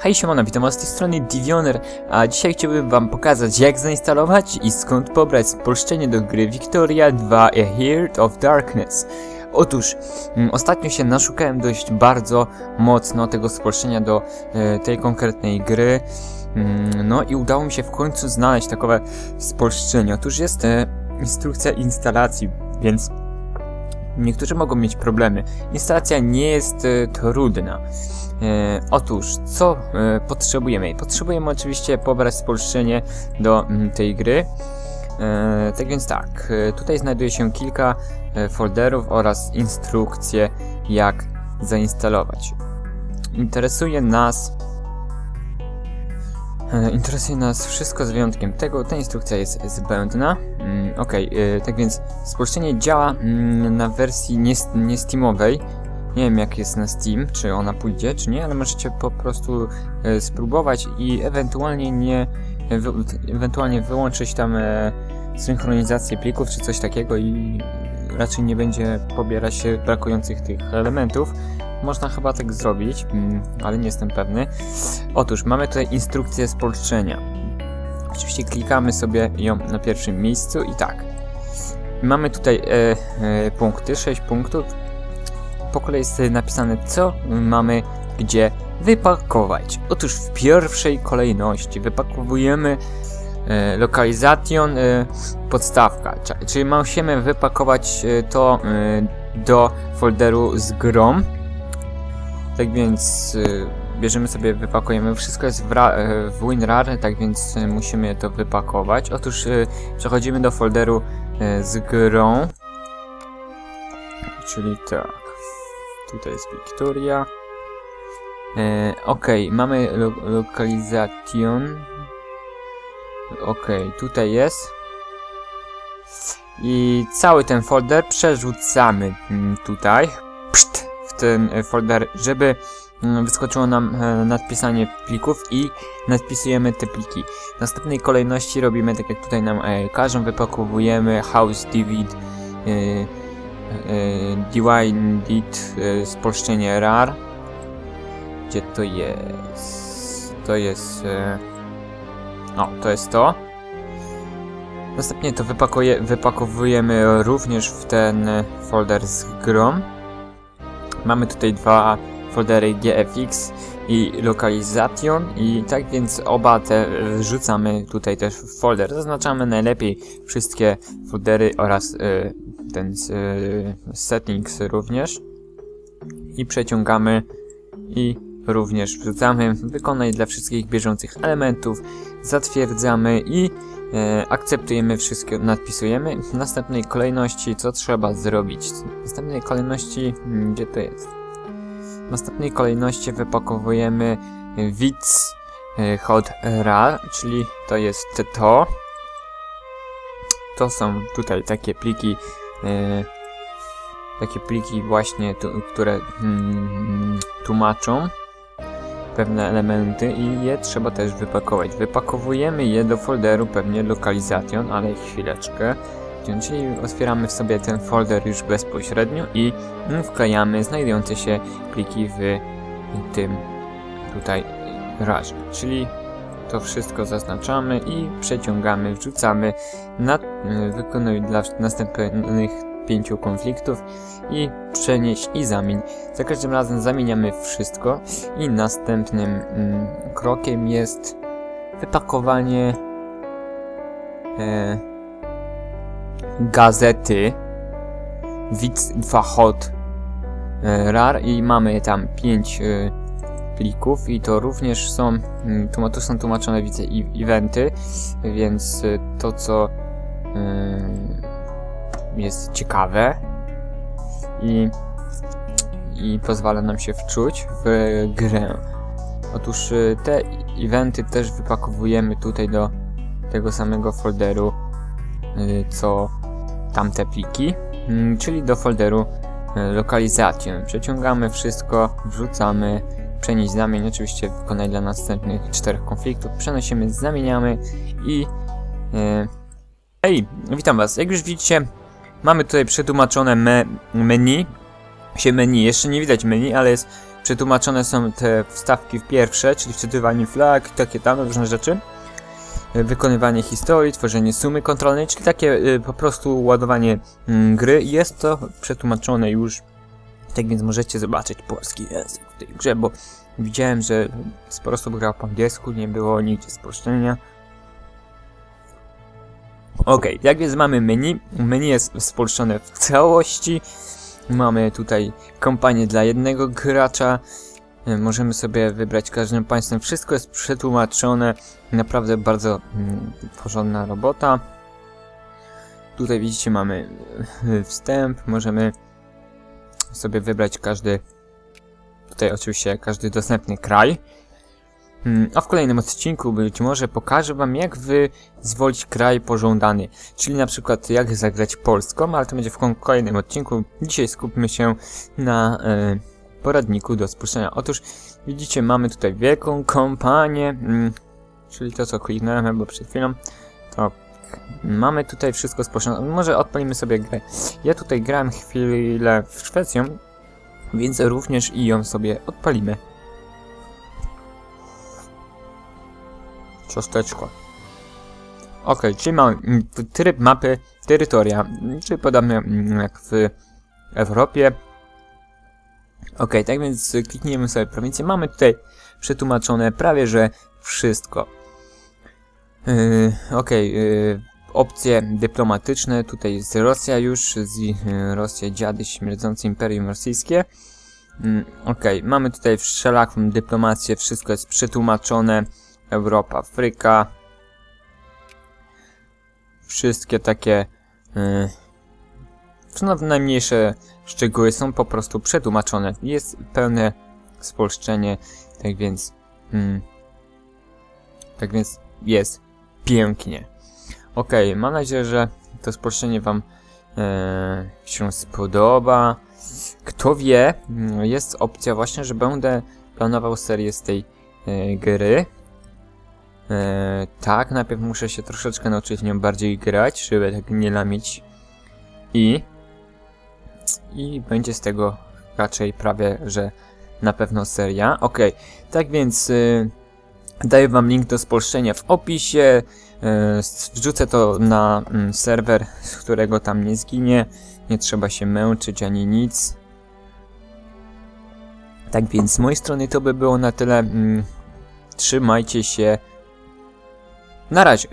Hej siemano, witam was z tej strony Divioner, a dzisiaj chciałbym wam pokazać jak zainstalować i skąd pobrać spolszczenie do gry Victoria 2 A Heart of Darkness. Otóż, mm, ostatnio się naszukałem dość bardzo mocno tego spolszczenia do e, tej konkretnej gry, Mm, no i udało mi się w końcu znaleźć takowe spolszczenie. Otóż jest e, instrukcja instalacji, więc niektórzy mogą mieć problemy. Instalacja nie jest e, trudna. E, otóż, co e, potrzebujemy? Potrzebujemy oczywiście pobrać spolszczenie do mm, tej gry. E, tak więc tak, e, tutaj znajduje się kilka e, folderów oraz instrukcje, jak zainstalować. Interesuje nas e, Interesuje nas wszystko z wyjątkiem tego, ta instrukcja jest zbędna. Mm, e, tak więc spolszczenie działa mm, na wersji nie, nie Steamowej, nie wiem jak jest na Steam, czy ona pójdzie, czy nie, ale możecie po prostu e, spróbować i ewentualnie nie, wy, ewentualnie wyłączyć tam e, synchronizację plików, czy coś takiego i raczej nie będzie pobierać się brakujących tych elementów. Można chyba tak zrobić, mm, ale nie jestem pewny. Otóż mamy tutaj instrukcję spolszczenia. Oczywiście klikamy sobie ją na pierwszym miejscu i tak. Mamy tutaj e, e, punkty, 6 punktów po kolei jest napisane, co mamy gdzie wypakować. Otóż w pierwszej kolejności wypakowujemy e, lokalizacjon e, podstawka, czyli musimy wypakować e, to e, do folderu z grom. Tak więc e, bierzemy sobie, wypakujemy. Wszystko jest w, e, w WinRAR, tak więc e, musimy to wypakować. Otóż e, przechodzimy do folderu z grą. Czyli tak. Tutaj jest Victoria. Okej, mamy lo. Okej, tutaj jest. I cały ten folder przerzucamy mm, tutaj. Pszt, w ten folder, żeby wyskoczyło nam e, nadpisanie plików i nadpisujemy te pliki. W następnej kolejności robimy tak jak tutaj nam e, każą, wypakowujemy house divid e, e, Divided e, spolszczenie RAR. Gdzie to jest? To jest. O, to jest to. Następnie to wypakuje, wypakowujemy również w ten folder z grą. Mamy tutaj dwa foldery GFX i Localization i tak więc oba te wrzucamy tutaj też w folder. Zaznaczamy najlepiej wszystkie foldery oraz e, ten e, settings również. I przeciągamy i również wrzucamy. Wykonaj dla wszystkich bieżących elementów. Zatwierdzamy i e, akceptujemy wszystkie nadpisujemy. W następnej kolejności co trzeba zrobić? W następnej kolejności mm, gdzie to jest w następnej kolejności wypakowujemy widz e, hot rar czyli to jest to to są tutaj takie pliki e, takie pliki właśnie, tu, które mm, tłumaczą pewne elementy i je trzeba też wypakować. Wypakowujemy je do folderu pewnie lokalizacjon, ale chwileczkę. Czyli otwieramy w sobie ten folder już bezpośrednio i wklejamy znajdujące się pliki w tym tutaj razie. Czyli to wszystko zaznaczamy i przeciągamy, wrzucamy na, wykonuj dla następnych pięciu konfliktów i przenieść i zamień. Za każdym razem zamieniamy wszystko i następnym mm, krokiem jest wypakowanie e, gazety Widz 2 Hot e, RAR i mamy tam 5 e, plików i to również są, mm, tu są tłumaczone widzę eventy, więc e, to co jest ciekawe i, i pozwala nam się wczuć w grę. Otóż te eventy też wypakowujemy tutaj do tego samego folderu, co tamte pliki, mm, czyli do folderu y, lokalizację. Przeciągamy wszystko, wrzucamy, przenieść zamień, oczywiście wykonaj dla następnych czterech konfliktów, przenosimy, zamieniamy i... y, Hej, witam was. Jak już widzicie, Mamy tutaj przetłumaczone me menu. Się menu, jeszcze nie widać menu, ale jest Przetłumaczone są te wstawki w pierwsze, czyli wczytywanie flag, takie tam różne rzeczy. Y, Wykonywanie historii, tworzenie sumy kontrolnej, czyli takie y, po prostu ładowanie mm, gry. Jest to przetłumaczone już, tak więc możecie zobaczyć polski język w tej grze, bo widziałem, że sporo osób grało po angielsku, nie było nigdzie spolszczenia. Ok, jak więc mamy menu, menu jest spolszczone w całości. Mamy tutaj kompanię dla jednego gracza. E, Możemy sobie wybrać każdym państwem. Wszystko jest przetłumaczone. Naprawdę bardzo mm, porządna robota. Tutaj widzicie mamy e, wstęp. Możemy sobie wybrać każdy, tutaj oczywiście każdy dostępny kraj. Mm, A w kolejnym odcinku być może pokażę wam jak wyzwolić kraj pożądany. Czyli na przykład jak zagrać Polską, ale to będzie w kolejnym odcinku. Dzisiaj skupmy się na e, poradniku do spuszczenia. Otóż widzicie mamy tutaj wielką kompanię, mm, czyli to co kliknąłem chyba przed chwilą. To mamy tutaj wszystko spuszczone. Może odpalimy sobie grę. Ja tutaj grałem chwilę w Szwecją, więc również i ją sobie odpalimy. Ciasteczko. Ok, czyli mamy mm, tryb mapy terytoria, czyli podobnie mm, jak w Europie. Ok, tak więc klikniemy sobie prowincję. Mamy tutaj przetłumaczone prawie, że wszystko. Yy, ok, yy, opcje dyplomatyczne. Tutaj jest Rosja już, z, yy, Rosja dziady śmierdzące Imperium Rosyjskie. Yy, ok, mamy tutaj wszelaką dyplomację, wszystko jest przetłumaczone. Europa, Afryka. Wszystkie takie yy, no, najmniejsze szczegóły są po prostu przetłumaczone. Jest pełne spolszczenie, tak więc mm, tak więc jest pięknie. Ok, mam nadzieję, że to spolszczenie wam e, się spodoba. Kto wie, mm, jest opcja właśnie, że będę planował serię z tej e, gry. E, tak, najpierw muszę się troszeczkę nauczyć nią bardziej grać, żeby tak nie lamić. I i będzie z tego raczej prawie, że na pewno seria. Ok, tak więc y, daję wam link do spolszczenia w opisie. Y, wrzucę to na mm, serwer, z którego tam nie zginie. Nie trzeba się męczyć ani nic. Tak więc z mojej strony to by było na tyle. Mm, trzymajcie się. Na razie.